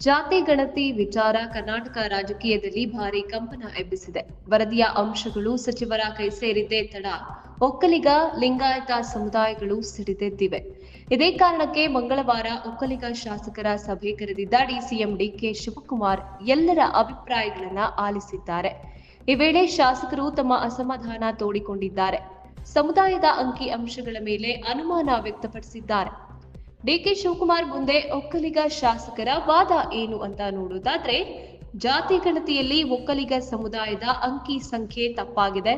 ಜಾತಿ ಗಣತಿ ವಿಚಾರ ಕರ್ನಾಟಕ ರಾಜಕೀಯದಲ್ಲಿ ಭಾರಿ ಕಂಪನ ಎಬ್ಬಿಸಿದೆ. ವರದಿಯ ಅಂಶಗಳು ಸಚಿವರ ಕೈ ಸೇರಿದ್ದೇ ತಡ. ಒಕ್ಕಲಿಗ, ಲಿಂಗಾಯತ ಸಮುದಾಯಗಳು ಸಿಡಿದೆದ್ದಿವೆ. ಇದೇ ಕಾರಣಕ್ಕೆ ಮಂಗಳವಾರ ಒಕ್ಕಲಿಗ ಶಾಸಕರ ಸಭೆ ಕರೆದಿದ್ದ ಡಿಸಿಎಂ ಡಿಕೆ ಶಿವಕುಮಾರ್ ಎಲ್ಲರ ಅಭಿಪ್ರಾಯಗಳನ್ನ ಆಲಿಸಿದ್ದಾರೆ. ಈ ವೇಳೆ ಶಾಸಕರು ತಮ್ಮ ಅಸಮಾಧಾನ ತೋಡಿಕೊಂಡಿದ್ದಾರೆ. ಸಮುದಾಯದ ಅಂಕಿ ಅಂಶಗಳ ಮೇಲೆ ಅನುಮಾನ ವ್ಯಕ್ತಪಡಿಸಿದ್ದಾರೆ. ಡಿಕೆ ಶಿವಕುಮಾರ್ ಮುಂದೆ ಒಕ್ಕಲಿಗ ಶಾಸಕರ ವಾದ ಏನು ಅಂತ ನೋಡೋದಾದ್ರೆ, ಜಾತಿ ಗಣತಿಯಲ್ಲಿ ಒಕ್ಕಲಿಗ ಸಮುದಾಯದ ಅಂಕಿ ಸಂಖ್ಯೆ ತಪ್ಪಾಗಿದೆ.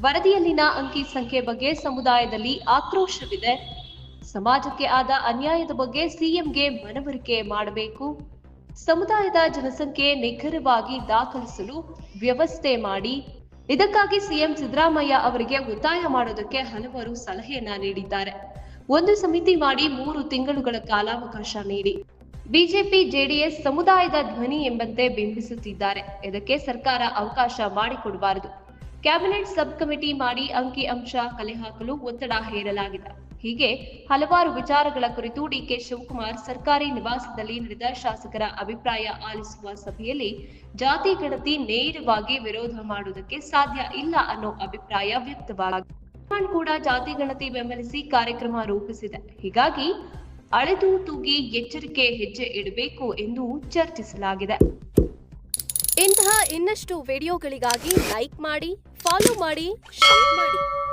ವರದಿಯಲ್ಲಿನ ಅಂಕಿ ಸಂಖ್ಯೆ ಬಗ್ಗೆ ಸಮುದಾಯದಲ್ಲಿ ಆಕ್ರೋಶವಿದೆ. ಸಮಾಜಕ್ಕೆ ಆದ ಅನ್ಯಾಯದ ಬಗ್ಗೆ ಸಿಎಂಗೆ ಮನವರಿಕೆ ಮಾಡಬೇಕು. ಸಮುದಾಯದ ಜನಸಂಖ್ಯೆ ನಿಖರವಾಗಿ ದಾಖಲಿಸಲು ವ್ಯವಸ್ಥೆ ಮಾಡಿ. ಇದಕ್ಕಾಗಿ ಸಿಎಂ ಸಿದ್ದರಾಮಯ್ಯ ಅವರಿಗೆ ಒತ್ತಾಯ ಮಾಡೋದಕ್ಕೆ ಹಲವರು ಸಲಹೆಯನ್ನ ನೀಡಿದ್ದಾರೆ. ಒಂದು ಸಮಿತಿ ಮಾಡಿ ಮೂರು ತಿಂಗಳುಗಳ ಕಾಲಾವಕಾಶ ನೀಡಿ. ಬಿಜೆಪಿ, ಜೆಡಿಎಸ್ ಸಮುದಾಯದ ಧ್ವನಿ ಎಂಬಂತೆ ಬಿಂಬಿಸುತ್ತಿದ್ದಾರೆ. ಇದಕ್ಕೆ ಸರ್ಕಾರ ಅವಕಾಶ ಮಾಡಿಕೊಡಬಾರದು. ಕ್ಯಾಬಿನೆಟ್ ಸಬ್ ಕಮಿಟಿ ಮಾಡಿ ಅಂಕಿ ಅಂಶ ಕಲೆ ಹಾಕಲು ಒತ್ತಡ ಹೇರಲಾಗಿದೆ. ಹೀಗೆ ಹಲವಾರು ವಿಚಾರಗಳ ಕುರಿತು ಡಿಕೆ ಶಿವಕುಮಾರ್ ಸರ್ಕಾರಿ ನಿವಾಸದಲ್ಲಿ ನಡೆದ ಶಾಸಕರ ಅಭಿಪ್ರಾಯ ಆಲಿಸುವ ಸಭೆಯಲ್ಲಿ ಜಾತಿ, ಗಣತಿ ನೇರವಾಗಿ ವಿರೋಧ ಮಾಡುವುದಕ್ಕೆ ಸಾಧ್ಯ ಇಲ್ಲ ಅನ್ನೋ ಅಭಿಪ್ರಾಯ ವ್ಯಕ್ತವಾಗಿದೆ. ಕೂಡ ಜಾತಿ ಗಣತಿ ಬೆಂಬಲಿಸಿ ಕಾರ್ಯಕ್ರಮ ರೂಪಿಸಿದೆ. ಹೀಗಾಗಿ ಅಳೆದು ತೂಗಿ ಎಚ್ಚರಿಕೆ ಹೆಜ್ಜೆ ಇಡಬೇಕು ಎಂದು ಚರ್ಚಿಸಲಾಗಿದೆ. ಇಂತಹ ಇನ್ನಷ್ಟು ವಿಡಿಯೋಗಳಿಗಾಗಿ ಲೈಕ್ ಮಾಡಿ, ಫಾಲೋ ಮಾಡಿ, ಶೇರ್ ಮಾಡಿ.